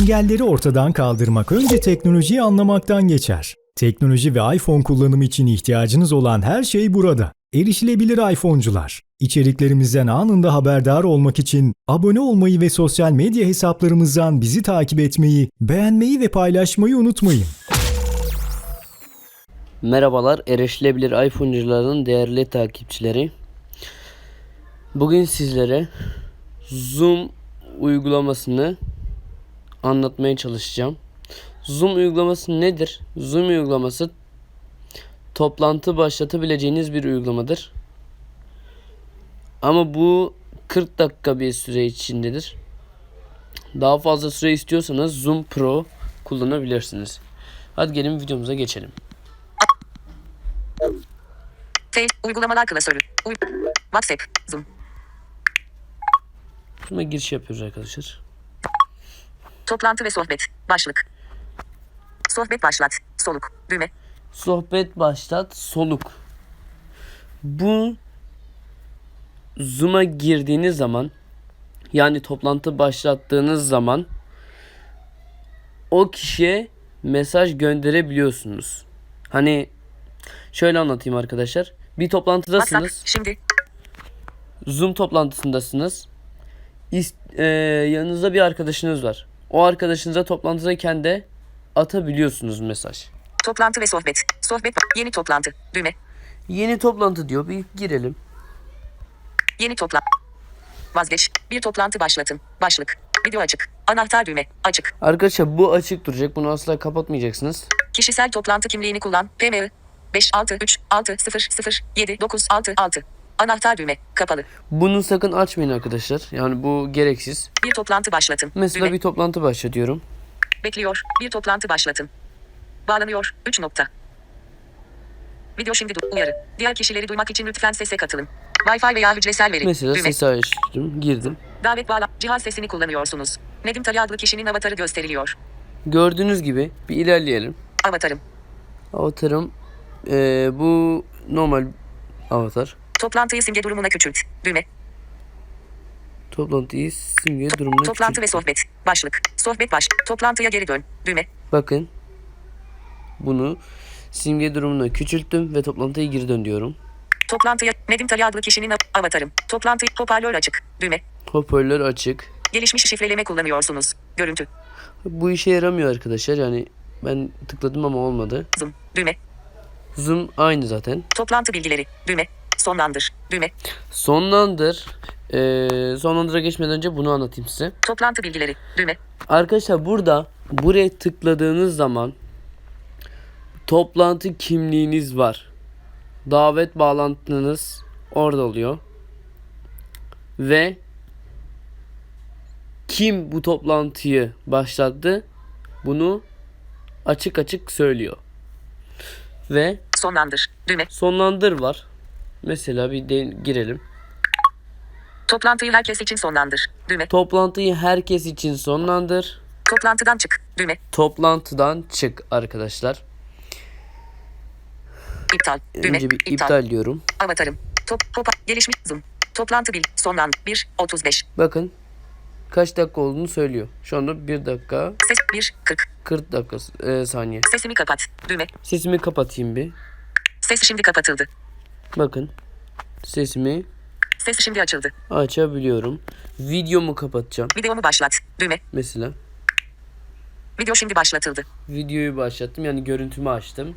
Engelleri ortadan kaldırmak önce teknolojiyi anlamaktan geçer. Teknoloji ve iPhone kullanımı için ihtiyacınız olan her şey burada. Erişilebilir iPhone'cular. İçeriklerimizden anında haberdar olmak için abone olmayı ve sosyal medya hesaplarımızdan bizi takip etmeyi, beğenmeyi ve paylaşmayı unutmayın. Merhabalar, erişilebilir iPhone'cuların değerli takipçileri. Bugün sizlere Zoom uygulamasını anlatmaya çalışacağım. Zoom uygulaması nedir? Zoom uygulaması toplantı başlatabileceğiniz bir uygulamadır. Ama bu 40 dakika bir süre içindedir. Daha fazla süre istiyorsanız Zoom Pro kullanabilirsiniz. Hadi gelin videomuza geçelim. Uygulamalar klasörü. WhatsApp. Zoom. Zoom'a giriş yapıyoruz arkadaşlar. Toplantı ve sohbet. Başlık. Sohbet başlat. Soluk. Düğme. Sohbet başlat soluk. Bu Zoom'a girdiğiniz zaman yani toplantı başlattığınız zaman o kişiye mesaj gönderebiliyorsunuz. Hani şöyle anlatayım arkadaşlar. Bir toplantıdasınız. WhatsApp. Şimdi. Zoom toplantısındasınız. İst, e, yanınızda bir arkadaşınız var. O arkadaşınıza toplantıdayken de atabiliyorsunuz mesaj. Toplantı ve sohbet. Sohbet. Yeni toplantı. Düğme. Yeni toplantı diyor. Bir girelim. Yeni toplantı. Vazgeç. Bir toplantı başlatın. Başlık. Video açık. Anahtar düğme. Açık. Arkadaşlar bu açık duracak. Bunu asla kapatmayacaksınız. Kişisel toplantı kimliğini kullan. PMI. 56360079666. Anahtar düğme. Kapalı. Bunu sakın açmayın arkadaşlar. Yani bu gereksiz. Bir toplantı başlatın. Mesela Düğme. bir toplantı başlatıyorum. Bekliyor. Bir toplantı başlatın. Bağlanıyor. 3 nokta. Video şimdi uyarı. Diğer kişileri duymak için lütfen sese katılın. Wi-Fi veya hücresel veri. Mesela Düğme. sesi açtım. Girdim. Davet bağla. Cihaz sesini kullanıyorsunuz. Nedim Tali adlı kişinin avatarı gösteriliyor. Gördüğünüz gibi bir ilerleyelim. Avatarım. Avatarım eee, bu normal avatar. Toplantıyı simge durumuna küçült. Düğme. Toplantıyı simge durumuna Toplantı ve küçülttüm. sohbet. Başlık. Sohbet baş. Toplantıya geri dön. Düğme. Bakın. Bunu simge durumuna küçülttüm ve toplantıya geri dön diyorum. Toplantıya Nedim Tali adlı kişinin av- avatarım. Toplantı hoparlör açık. Düğme. Hoparlör açık. Gelişmiş şifreleme kullanıyorsunuz. Görüntü. Bu işe yaramıyor arkadaşlar. Yani ben tıkladım ama olmadı. Zoom. Düğme. Zoom aynı zaten. Toplantı bilgileri. Düğme. Sonlandır. Düğme. Sonlandır. Ee, sonlandıra geçmeden önce bunu anlatayım size. Toplantı bilgileri. Düğme. Arkadaşlar burada buraya tıkladığınız zaman toplantı kimliğiniz var. Davet bağlantınız orada oluyor. Ve kim bu toplantıyı başlattı bunu açık açık söylüyor. Ve Sonlandır. Düğme. sonlandır var. Mesela bir de girelim. Toplantıyı herkes için sonlandır. Düğme. Toplantıyı herkes için sonlandır. Toplantıdan çık. Düğme. Toplantıdan çık arkadaşlar. İptal. Düğme. Önce bir İptal. iptal diyorum. Avatarım. Top. Hopa. Gelişmiş. Zoom. Toplantı bil. Sonlan. 1. 35. Bakın kaç dakika olduğunu söylüyor. Şu anda 1 dakika Ses 1. 40. 40 dakika e, saniye. Sesimi kapat. Düğme. Sesimi kapatayım bir. Ses şimdi kapatıldı. Bakın sesimi Ses şimdi açıldı. açabiliyorum. Videomu kapatacağım Videomu başlat. Düğme. mesela. Video şimdi başlatıldı. Videoyu başlattım yani görüntümü açtım.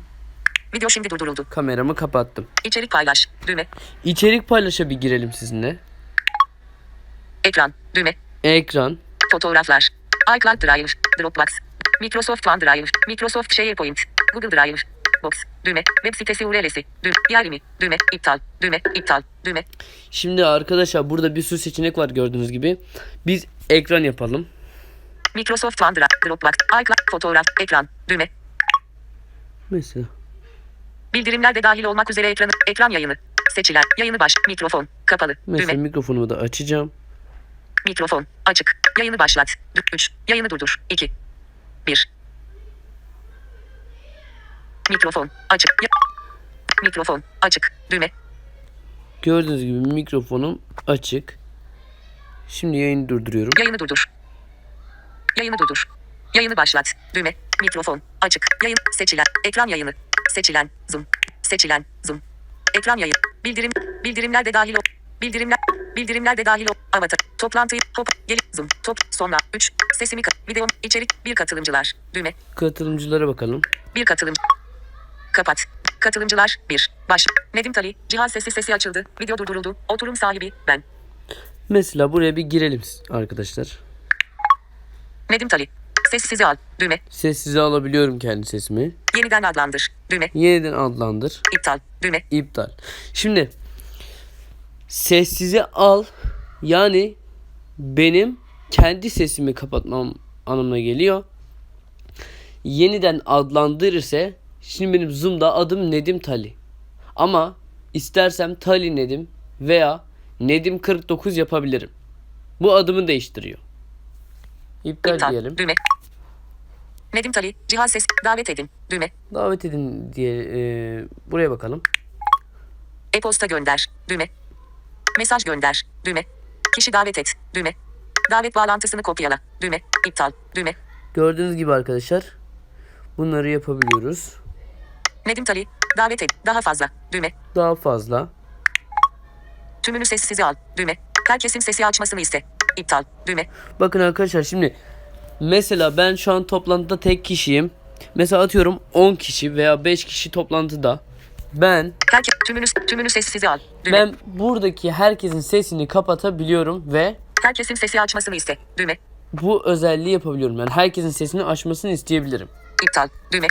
Video şimdi durduruldu. Kameramı kapattım. İçerik paylaş. Düğme. İçerik paylaşa bir girelim sizinle. Ekran. Düğme. Ekran. Fotoğraflar. iCloud Drive. Dropbox. Microsoft OneDrive. Microsoft SharePoint. Google Drive. Box. Düğme. Web sitesi URL'si. Düğme. Yer mi? Düğme. İptal. Düğme. İptal. Düğme. Şimdi arkadaşlar burada bir sürü seçenek var gördüğünüz gibi. Biz ekran yapalım. Microsoft OneDrive. Dropbox. iCloud. Fotoğraf. Ekran. Düğme. Mesela. Bildirimler de dahil olmak üzere ekranı. Ekran yayını. Seçilen. Yayını baş. Mikrofon. Kapalı. Mesela Düğme. mikrofonumu da açacağım. Mikrofon. Açık. Yayını başlat. 3. Yayını durdur. 2. 1. Mikrofon. Açık. Mikrofon. Açık. Düğme. Gördüğünüz gibi mikrofonum açık. Şimdi yayını durduruyorum. Yayını durdur. Yayını durdur. Yayını başlat. Düğme. Mikrofon. Açık. Yayın. Seçilen. Ekran yayını. Seçilen. Zoom. Seçilen. Zoom. Ekran yayın. Bildirim. Bildirimler de dahil ol. Bildirimler. Bildirimler de dahil ol. Avatar. Toplantıyı. Hop. Gel. Zoom. Top. Sonra. 3. Sesimi. Videom. içerik. Bir katılımcılar. Düğme. Katılımcılara bakalım. Bir katılım. Kapat. Katılımcılar 1. Baş. Nedim Tali. Cihaz sesi sesi açıldı. Video durduruldu. Oturum sahibi ben. Mesela buraya bir girelim arkadaşlar. Nedim Tali. Sessize al. Düğme. Sessize alabiliyorum kendi sesimi. Yeniden adlandır. Düğme. Yeniden adlandır. İptal. Düğme. İptal. Şimdi sessize al yani benim kendi sesimi kapatmam anlamına geliyor. Yeniden adlandır ise şimdi benim Zoom'da adım Nedim Tali. Ama istersem Tali Nedim veya Nedim 49 yapabilirim. Bu adımı değiştiriyor. İptal, İptal. diyelim. Düğme. Nedim Tali. Cihaz sesi. Davet edin. Düğme. Davet edin diye e, buraya bakalım. E-posta gönder. Düğme. Mesaj gönder. Düğme. Kişi davet et. Düğme. Davet bağlantısını kopyala. Düğme. İptal. Düğme. Gördüğünüz gibi arkadaşlar bunları yapabiliyoruz. Nedim Tali. Davet et. Daha fazla. Düğme. Daha fazla Tümünü sessize al. Düğme. Herkesin sesi açmasını iste. İptal. Düğme. Bakın arkadaşlar şimdi mesela ben şu an toplantıda tek kişiyim. Mesela atıyorum 10 kişi veya 5 kişi toplantıda. Ben Herke tümünü tümünü sessize al. Düğme. ben buradaki herkesin sesini kapatabiliyorum ve Herkesin sesi açmasını iste. Düğme. bu özelliği yapabiliyorum. Yani herkesin sesini açmasını isteyebilirim. İptal. Düğme.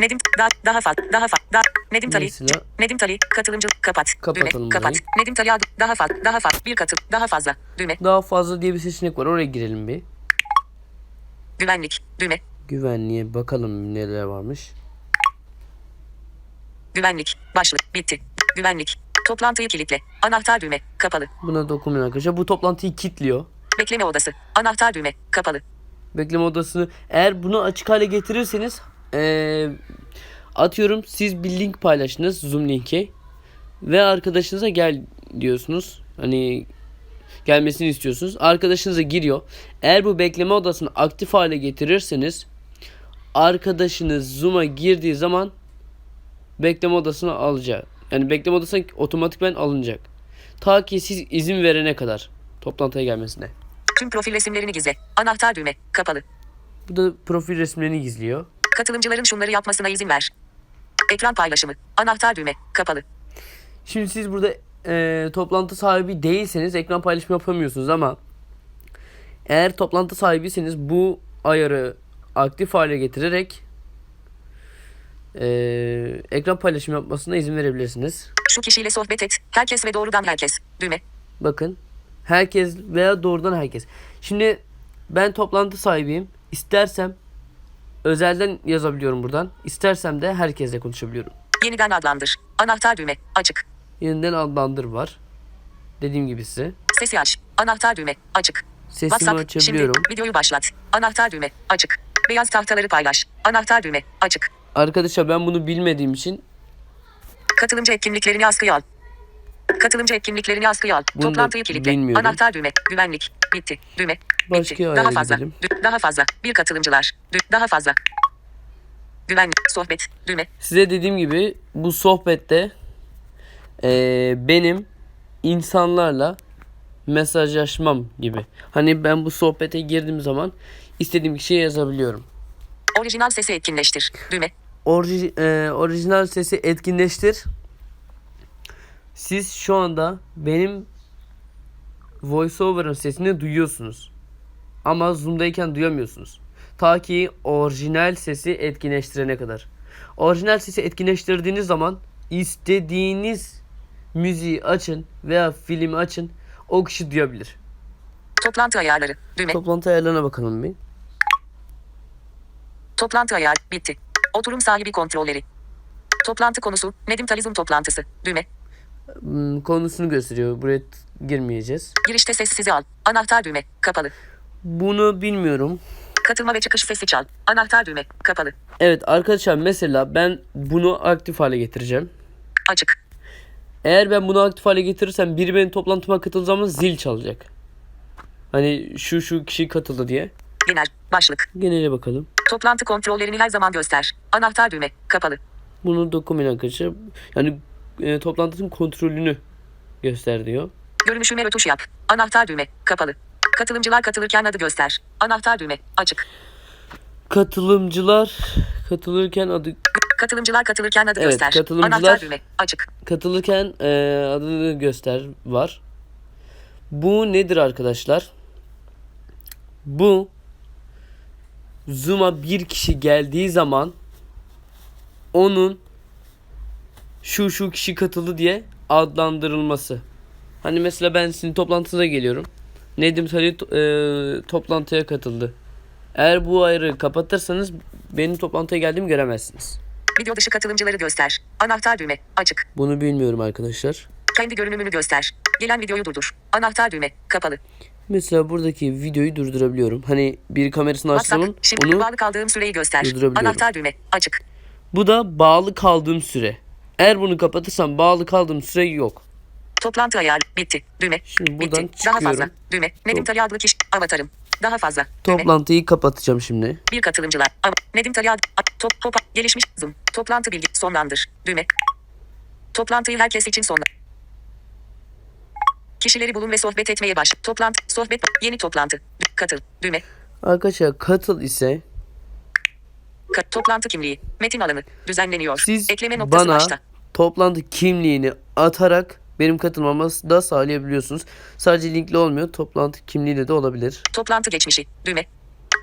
Nedim daha daha fazla daha fazla daha Nedim Tali Mesela- Nedim Tali katılımcı kapat Kapatalım düğme burayı. kapat Nedim Tali adı daha fazla daha fazla bir katıl daha fazla düğme Daha fazla diye bir seçenek var. Oraya girelim bir. güvenlik düğme Güvenliğe bakalım neler varmış. güvenlik başlık bitti güvenlik toplantıyı kilitle anahtar düğme kapalı Buna dokunmayın arkadaşlar. Bu toplantıyı kilitliyor. bekleme odası anahtar düğme kapalı bekleme odasını eğer bunu açık hale getirirseniz eee, atıyorum siz bir link paylaştınız Zoom linki ve arkadaşınıza gel diyorsunuz. Hani gelmesini istiyorsunuz. Arkadaşınıza giriyor. Eğer bu bekleme odasını aktif hale getirirseniz arkadaşınız Zoom'a girdiği zaman bekleme odasına alacak. Yani bekleme odasına otomatikman alınacak. Ta ki siz izin verene kadar toplantıya gelmesine. tüm profil resimlerini gizle anahtar düğme kapalı Bu da profil resimlerini gizliyor. Katılımcıların şunları yapmasına izin ver. Ekran paylaşımı. Anahtar düğme. Kapalı. Şimdi siz burada e, toplantı sahibi değilseniz ekran paylaşımı yapamıyorsunuz ama eğer toplantı sahibiyseniz bu ayarı aktif hale getirerek e, ekran paylaşımı yapmasına izin verebilirsiniz. şu kişiyle sohbet et. Herkes ve doğrudan herkes. Düğme. Bakın. Herkes veya doğrudan herkes. Şimdi ben toplantı sahibiyim. İstersem özelden yazabiliyorum buradan. İstersem de herkesle konuşabiliyorum. yeniden adlandır anahtar düğme açık Yeniden adlandır var. Dediğim gibi size. Sesi aç. Anahtar düğme. Açık. Sesimi WhatsApp. açabiliyorum. Şimdi videoyu başlat. Anahtar düğme. Açık. Beyaz tahtaları paylaş. Anahtar düğme. Açık. Arkadaşlar ben bunu bilmediğim için Katılımcı etkinliklerini askıya al. Katılımcı etkinliklerini askıya al. Bunu da Toplantıyı kilitle. bilmiyorum. Anahtar düğme. Güvenlik. Bitti. Düğme. Başka Bitti. Daha fazla. gidelim. Daha fazla. Bir katılımcılar. Daha fazla. Güvenlik. Sohbet. Düğme. size dediğim gibi bu sohbette eee, benim insanlarla mesajlaşmam gibi. Hani ben bu sohbete girdiğim zaman istediğim kişiye yazabiliyorum. Orijinal sesi etkinleştir. Düğme. Orji, eee, orijinal sesi etkinleştir. Siz şu anda benim voiceover'ın sesini duyuyorsunuz. Ama Zoom'dayken duyamıyorsunuz. Ta ki orijinal sesi etkinleştirene kadar. Orijinal sesi etkinleştirdiğiniz zaman istediğiniz müziği açın veya filmi açın o kişi duyabilir. Toplantı ayarları. Düğme. Toplantı ayarlarına bakalım bir. Toplantı ayar. Bitti. Oturum sahibi kontrolleri. Toplantı konusu. Nedim Talizm toplantısı. Düğme. Hmm, konusunu gösteriyor. Buraya girmeyeceğiz. Girişte sessize al. Anahtar düğme. Kapalı. Bunu bilmiyorum. Katılma ve çıkış sesi çal. Anahtar düğme. Kapalı. Evet arkadaşlar mesela ben bunu aktif hale getireceğim. Açık. Eğer ben bunu aktif hale getirirsem biri benim toplantıma katıldığı zaman zil çalacak. Hani şu şu kişi katıldı diye. Genel. Başlık. Genele bakalım. Toplantı kontrollerini her zaman göster. Anahtar düğme. Kapalı. Bunu dokunmayın arkadaşlar. Yani e, toplantının kontrolünü göster diyor. Görünüşüme rötuş yap. Anahtar düğme. Kapalı. Katılımcılar katılırken adı göster. Anahtar düğme. Açık. Katılımcılar katılırken adı Katılımcılar katılırken adı Evet, göster. katılımcılar- Anahtar düğme. Açık. katılırken e, adını göster var. Bu nedir arkadaşlar? Bu Zoom'a bir kişi geldiği zaman onun şu şu kişi katıldı diye adlandırılması. Hani mesela ben sizin toplantınıza geliyorum. Nedim Salih e, toplantıya katıldı. Eğer bu ayrı kapatırsanız benim toplantıya geldiğimi göremezsiniz. Video dışı katılımcıları göster. Anahtar düğme. Açık. Bunu bilmiyorum arkadaşlar. Kendi görünümünü göster. Gelen videoyu durdur. Anahtar düğme. Kapalı. Mesela buradaki videoyu durdurabiliyorum. Hani bir kamerasını açtığım zaman WhatsApp. Şimdi onu bağlı kaldığım süreyi göster. Anahtar düğme. Açık. bu da bağlı kaldığım süre. Eğer bunu kapatırsam bağlı kaldığım süre yok. Toplantı ayar. Bitti. Düğme. Şimdi buradan Bitti. Daha fazla. Düğme. Nedim Tali adlı kişi. Avatarım. Daha fazla. Düğme. Toplantıyı kapatacağım şimdi. Bir katılımcılar. Av- Nedim Tali ad- ad- top, top, gelişmiş. Zoom. Toplantı bilgi. Sonlandır. Düğme. Toplantıyı herkes için sonla. Kişileri bulun ve sohbet etmeye baş. Toplantı. Sohbet. Yeni toplantı. Katıl. Düğme. Arkadaşlar katıl ise Ka- toplantı kimliği. Metin alanı. Düzenleniyor. siz Ekleme noktası bana başta. toplantı kimliğini atarak benim katılmamı da sağlayabiliyorsunuz. Sadece linkli olmuyor. Toplantı kimliğiyle de olabilir. Toplantı geçmişi. Düğme.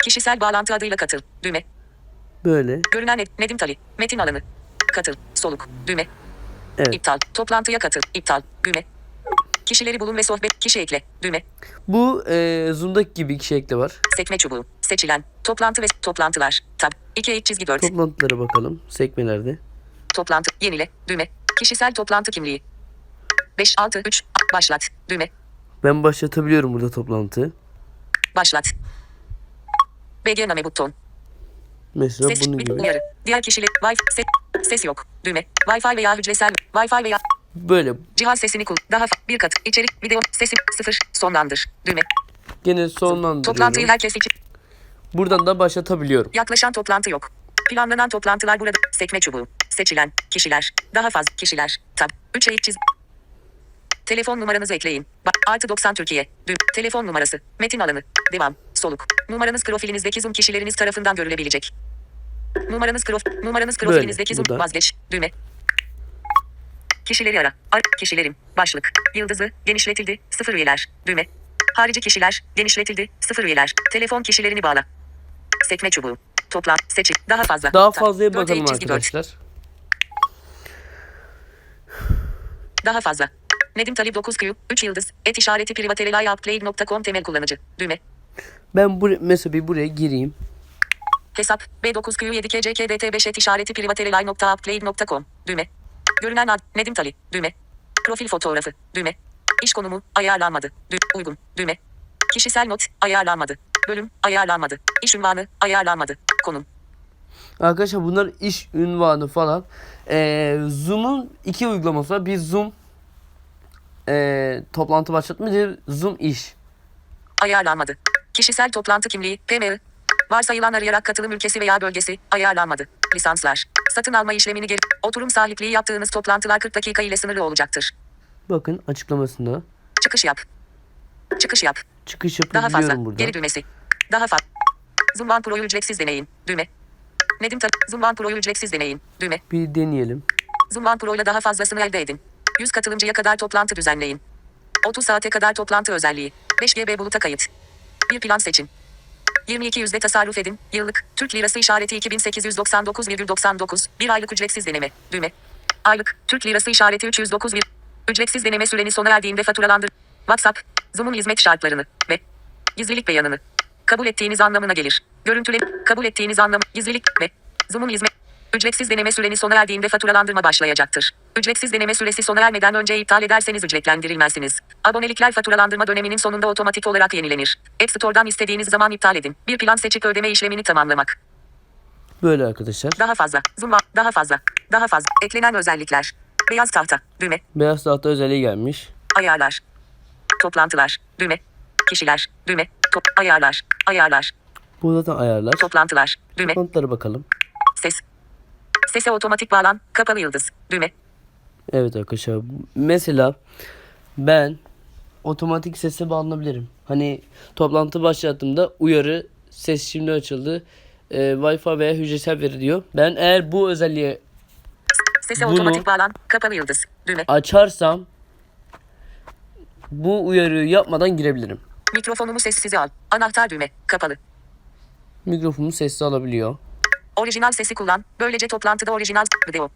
Kişisel bağlantı adıyla katıl. Düğme. Böyle. Görünen Ned- Nedim Tali. Metin alanı. Katıl. Soluk. Düğme. Evet. İptal. Toplantıya katıl. İptal. Düğme. Kişileri bulun ve sohbet. Kişi ekle. Düğme. Bu e, Zoom'daki gibi iki ekle var. Sekme çubuğu. Seçilen. Toplantı ve toplantılar. Tab. 2 eğik çizgi 4. Toplantılara bakalım. Sekmelerde. Toplantı. Yenile. Düğme. Kişisel toplantı kimliği. 5 6 3 başlat. Düğme. Ben başlatabiliyorum burada toplantı. Başlat. BG buton. Mesela Ses bunun gibi. uyarı. Diğer kişiler Wi-Fi ses, ses yok. Düğme. Wi-Fi veya hücresel Wi-Fi veya Böyle cihaz sesini kul. Daha bir kat. içerik video sesi sıfır sonlandır. Düğme. gene sonlandırıyorum. Toplantıyı herkes için. Buradan da başlatabiliyorum. Yaklaşan toplantı yok. Planlanan toplantılar burada. Sekme çubuğu. Seçilen kişiler. Daha fazla kişiler. Tab. 3 eğik çiz. Telefon numaranızı ekleyin. Bak artı 90 Türkiye. Düğüm. Telefon numarası. Metin alanı. Devam. Soluk. Numaranız profilinizdeki Zoom kişileriniz tarafından görülebilecek. Numaranız prof numaranız profilinizdeki Zoom vazgeç. Düğme. Kişileri ara. Ar kişilerim. Başlık. Yıldızı. Genişletildi. Sıfır üyeler. Düğme. Harici kişiler. Genişletildi. Sıfır üyeler. Telefon kişilerini bağla. Sekme çubuğu. Toplam. Seçil. Daha fazla. Daha fazlaya bakalım arkadaşlar. Daha fazla. Nedim Talip 9Q, 3 yıldız, et işareti privatelayupplay.com temel kullanıcı. Düğme. Ben bu mesela bir buraya gireyim. Hesap B9Q 7KCKDT5 et işareti privatelay.upplay.com. Düğme. Görünen ad Nedim Tali. Düğme. Profil fotoğrafı. Düğme. İş konumu ayarlanmadı. Dü uygun. Düğme. Kişisel not ayarlanmadı. Bölüm ayarlanmadı. İş ünvanı ayarlanmadı. Konum. Arkadaşlar bunlar iş ünvanı falan. Ee, Zoom'un iki uygulaması var. Bir Zoom ee, toplantı başlatma, bir Zoom iş. Ayarlanmadı. Kişisel toplantı kimliği, PMI. Varsayılan arayarak katılım ülkesi veya bölgesi, ayarlanmadı. Lisanslar. Satın alma işlemini geri, oturum sahipliği yaptığınız toplantılar 40 dakika ile sınırlı olacaktır. Bakın açıklamasında. Çıkış yap. Çıkış yap. Çıkış Daha yapabiliyorum fazla. burada. Geri düğmesi. Daha fazla. Zoom One Pro'yu ücretsiz deneyin. Düğme. Nedim Tar Zoom One Pro'yu ücretsiz deneyin. Düğme. Bir deneyelim. Zoom One Pro ile daha fazlasını elde edin. 100 katılımcıya kadar toplantı düzenleyin. 30 saate kadar toplantı özelliği. 5 GB buluta kayıt. Bir plan seçin. 22 yüzde tasarruf edin. Yıllık. Türk lirası işareti 2899,99. Bir aylık ücretsiz deneme. Düğme. Aylık. Türk lirası işareti 309, vir- Ücretsiz deneme süreni sona erdiğinde faturalandır. WhatsApp. Zoom'un hizmet şartlarını ve gizlilik beyanını kabul ettiğiniz anlamına gelir. Görüntüle kabul ettiğiniz anlamı gizlilik ve Zoom'un hizmet Ücretsiz deneme süreni sona erdiğinde faturalandırma başlayacaktır. Ücretsiz deneme süresi sona ermeden önce iptal ederseniz ücretlendirilmezsiniz. Abonelikler faturalandırma döneminin sonunda otomatik olarak yenilenir. App Store'dan istediğiniz zaman iptal edin. Bir plan seçip ödeme işlemini tamamlamak. Böyle arkadaşlar. Daha fazla. Zoom var. Daha fazla. Daha fazla. Eklenen özellikler. Beyaz tahta. Düğme. Beyaz tahta özelliği gelmiş. Ayarlar. Toplantılar. Düğme. Kişiler. Düğme. Top. Ayarlar. Ayarlar. Bu zaten ayarlar. Toplantılar. Düğme. Toplantılara bakalım. Ses. Sese otomatik bağlan. Kapalı yıldız. Düğme. Evet arkadaşlar. Mesela ben otomatik sese bağlanabilirim. Hani toplantı başlattığımda uyarı ses şimdi açıldı. Ee, Wi-Fi veya hücresel veri diyor. Ben eğer bu özelliği Sese Bunu- otomatik bağlan. Kapalı yıldız. Düğme. açarsam bu uyarıyı yapmadan girebilirim. Mikrofonumu sessize al. Anahtar düğme. Kapalı. Mikrofonu sessiz alabiliyor. Orijinal sesi kullan. Böylece toplantıda orijinal video.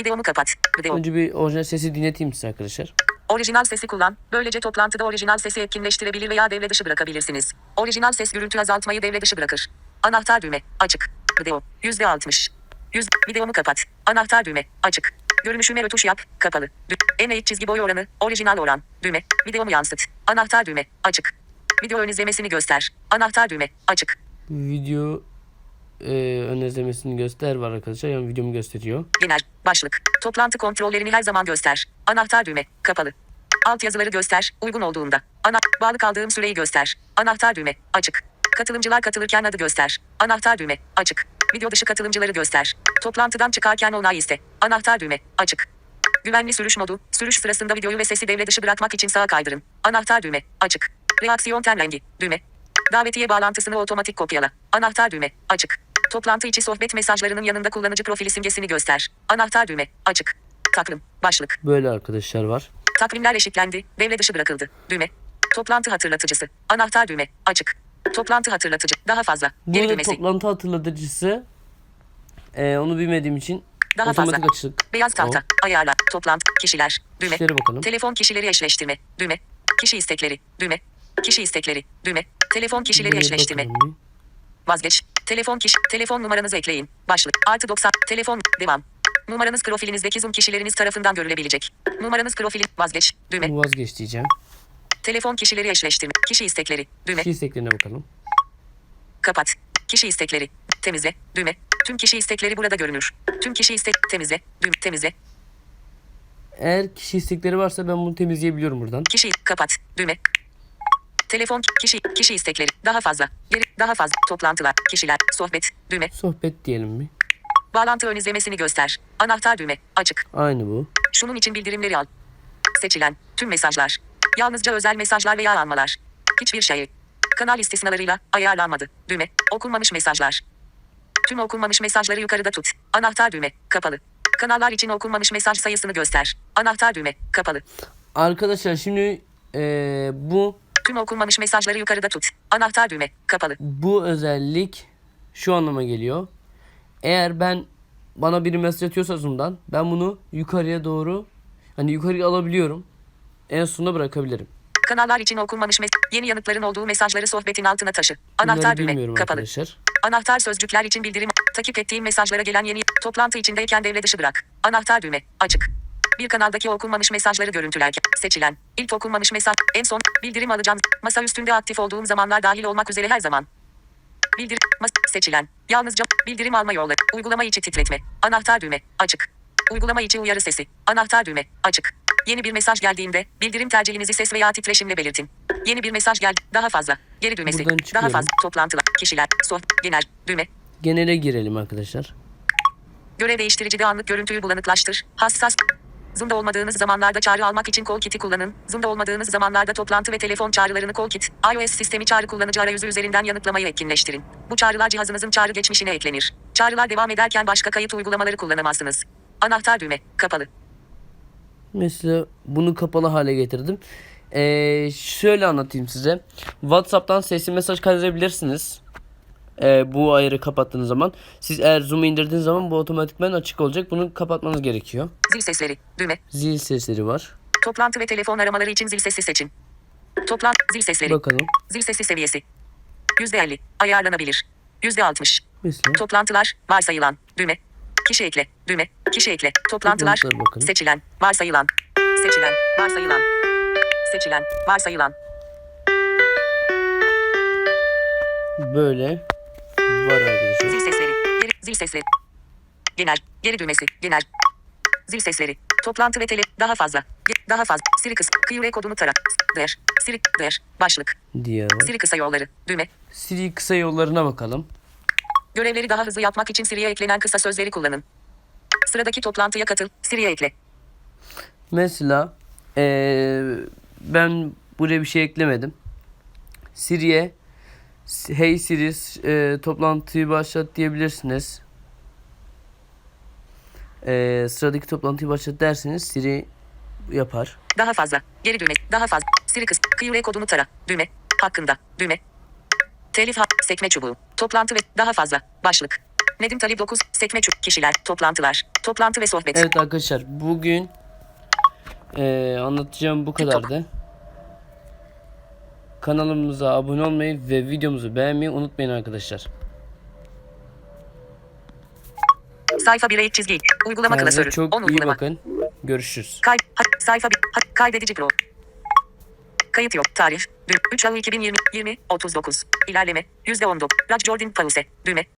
Videomu kapat. Video. Önce bir orijinal sesi dinleteyim size arkadaşlar. Orijinal sesi kullan. Böylece toplantıda orijinal sesi etkinleştirebilir veya devre dışı bırakabilirsiniz. Orijinal ses gürültü azaltmayı devre dışı bırakır. Anahtar düğme. Açık. Video. %60. 100. Videomu kapat. Anahtar düğme. Açık. Görünüşüme rötuş yap. Kapalı. Dü en eğik çizgi boy oranı. Orijinal oran. Düğme. Videomu yansıt. Anahtar düğme. Açık. Video ön izlemesini göster. Anahtar düğme. Açık. Video e, ön izlemesini göster var arkadaşlar. Yani videomu gösteriyor. Genel. Başlık. Toplantı kontrollerini her zaman göster. Anahtar düğme. Kapalı. Alt yazıları göster. Uygun olduğunda. Ana bağlı kaldığım süreyi göster. Anahtar düğme. Açık. Katılımcılar katılırken adı göster. Anahtar düğme. Açık. Video dışı katılımcıları göster. Toplantıdan çıkarken onay iste. Anahtar düğme. Açık. Güvenli sürüş modu. Sürüş sırasında videoyu ve sesi devre dışı bırakmak için sağa kaydırın. Anahtar düğme. Açık. Reaksiyon ten rengi. Düğme. Davetiye bağlantısını otomatik kopyala. Anahtar düğme. Açık. Toplantı içi sohbet mesajlarının yanında kullanıcı profili simgesini göster. Anahtar düğme. Açık. Takvim. Başlık. Böyle arkadaşlar var. Takvimler eşitlendi. Devre dışı bırakıldı. Düğme. Toplantı hatırlatıcısı. Anahtar düğme. Açık. Toplantı hatırlatıcı. Daha fazla. Geri Burada düğmesi. toplantı hatırlatıcısı e, onu bilmediğim için Daha otomatik fazla. açık. Beyaz tahta. O. Ayarlar. Toplantı. Kişiler. Düğme. Kişilere bakalım. Telefon kişileri eşleştirme. Düğme. Kişi istekleri. Düğme. Kişi istekleri. Düğme. Telefon kişileri Buraya eşleştirme. bakalım. Vazgeç. Telefon kişi. Telefon numaranızı ekleyin. Başlık. Artı 90. Telefon. Devam. Numaranız profilinizdeki Zoom kişileriniz tarafından görülebilecek. Numaranız profili. Vazgeç. Düğme. Vazgeç diyeceğim. Telefon kişileri eşleştirme. Kişi istekleri. Düğme. Kişi isteklerine bakalım. Kapat. Kişi istekleri. Temizle. Düğme. Tüm kişi istekleri burada görünür. Tüm kişi istek. Temizle. Düğme. Temizle. Eğer kişi istekleri varsa ben bunu temizleyebiliyorum buradan. Kişi. Kapat. Düğme. Telefon. Kişi. Kişi istekleri. Daha fazla. Geri. Daha fazla. Toplantılar. Kişiler. Sohbet. Düğme. Sohbet diyelim mi? Bağlantı ön izlemesini göster. Anahtar düğme. Açık. Aynı bu. Şunun için bildirimleri al. Seçilen. Tüm mesajlar. Yalnızca özel mesajlar veya almalar. Hiçbir şey. Kanal istisnalarıyla ayarlanmadı. Düğme. Okunmamış mesajlar. Tüm okunmamış mesajları yukarıda tut. Anahtar düğme. Kapalı. Kanallar için okunmamış mesaj sayısını göster. Anahtar düğme. Kapalı. Arkadaşlar şimdi e, bu Tüm okunmamış mesajları yukarıda tut. Anahtar düğme. Kapalı. bu özellik şu anlama geliyor. Eğer ben bana biri mesaj atıyorsa Zoom'dan ben bunu yukarıya doğru hani yukarıya alabiliyorum. En sonuna bırakabilirim. Kanallar için okunmamış mes yeni yanıtların olduğu mesajları sohbetin altına taşı. Anahtar düğme. Kapalı. arkadaşlar. Anahtar sözcükler için bildirim. Takip ettiğim mesajlara gelen yeni toplantı içindeyken devre dışı bırak. Anahtar düğme. Açık. Bir kanaldaki okunmamış mesajları görüntülerken seçilen. ilk okunmamış mesaj. En son bildirim alacağım. Masa üstünde aktif olduğum zamanlar dahil olmak üzere her zaman. Bildirim. Mas- seçilen. Yalnızca bildirim alma yolları. Uygulama içi titretme. Anahtar düğme. Açık. Uygulama içi uyarı sesi. Anahtar düğme. Açık. Yeni bir mesaj geldiğinde bildirim tercihinizi ses veya titreşimle belirtin. Yeni bir mesaj geldi. Daha fazla. Geri düğmesi. Buradan Daha fazla. Toplantılar. Kişiler. Soh. Genel. Düğme. Genele girelim arkadaşlar. Görev değiştiricide anlık görüntüyü bulanıklaştır. Hassas. Zoom'da olmadığınız zamanlarda çağrı almak için kol kiti kullanın. Zoom'da olmadığınız zamanlarda toplantı ve telefon çağrılarını kol kit. iOS sistemi çağrı kullanıcı arayüzü üzerinden yanıtlamayı etkinleştirin. Bu çağrılar cihazınızın çağrı geçmişine eklenir. Çağrılar devam ederken başka kayıt uygulamaları kullanamazsınız. Anahtar düğme. Kapalı. Mesela bunu kapalı hale getirdim. Ee, şöyle anlatayım size. WhatsApp'tan sesli mesaj kaydedebilirsiniz. Ee, bu ayarı kapattığınız zaman. Siz eğer Zoom'u indirdiğiniz zaman bu otomatikman açık olacak. Bunu kapatmanız gerekiyor. Zil sesleri. Düğme. Zil sesleri var. Toplantı ve telefon aramaları için zil sesi seçin. Toplantı. Zil sesleri. Bakalım. Zil sesi seviyesi. %50. Ayarlanabilir. %60. Mesela Toplantılar, varsayılan, düğme. Kişi ekle, düğme. Kişi ekle. Toplantılar, seçilen, varsayılan. Seçilen, varsayılan. Seçilen, varsayılan. böyle var arkadaşlar. Zil sesleri, geri, zil sesleri. Genel, geri düğmesi, genel. Zil sesleri, toplantı ve tele, daha fazla. Daha fazla. Siri kısa. QR kodunu tara. Der. Siri. Der. Başlık. diye. Siri kısa yolları. Düğme. Siri kısa yollarına bakalım. Görevleri daha hızlı yapmak için Siri'ye eklenen kısa sözleri kullanın. Sıradaki toplantıya katıl. Siri'ye ekle. Mesela eee, ben buraya bir şey eklemedim. Siri'ye Hey Siri eee, toplantıyı başlat diyebilirsiniz. Eee, sıradaki toplantıyı başlat derseniz Siri yapar. Daha fazla. Geri düğme. Daha fazla. Siri kısa. QR kodunu tara. Düğme. Hakkında. Düğme. Telif hak. Sekme çubuğu. Toplantı ve daha fazla. Başlık. Nedim Talip 9. Sekme çubuğu. Kişiler. Toplantılar. Toplantı ve sohbet. Evet arkadaşlar bugün eee, anlatacağım bu kadardı. Kanalımıza abone olmayı ve videomuzu beğenmeyi unutmayın arkadaşlar. Sayfa 1'e iç çizgi. Uygulama Kendinize klasörü. çok 10 iyi uygulama. bakın. Görüşürüz. Kay sayfa 1. Ha- kaydedici pro. Kayıt yok. Tarih. Dün 3 Aralık 2020 20 39. İlerleme. %19. Raj Jordan Pause. Düğme.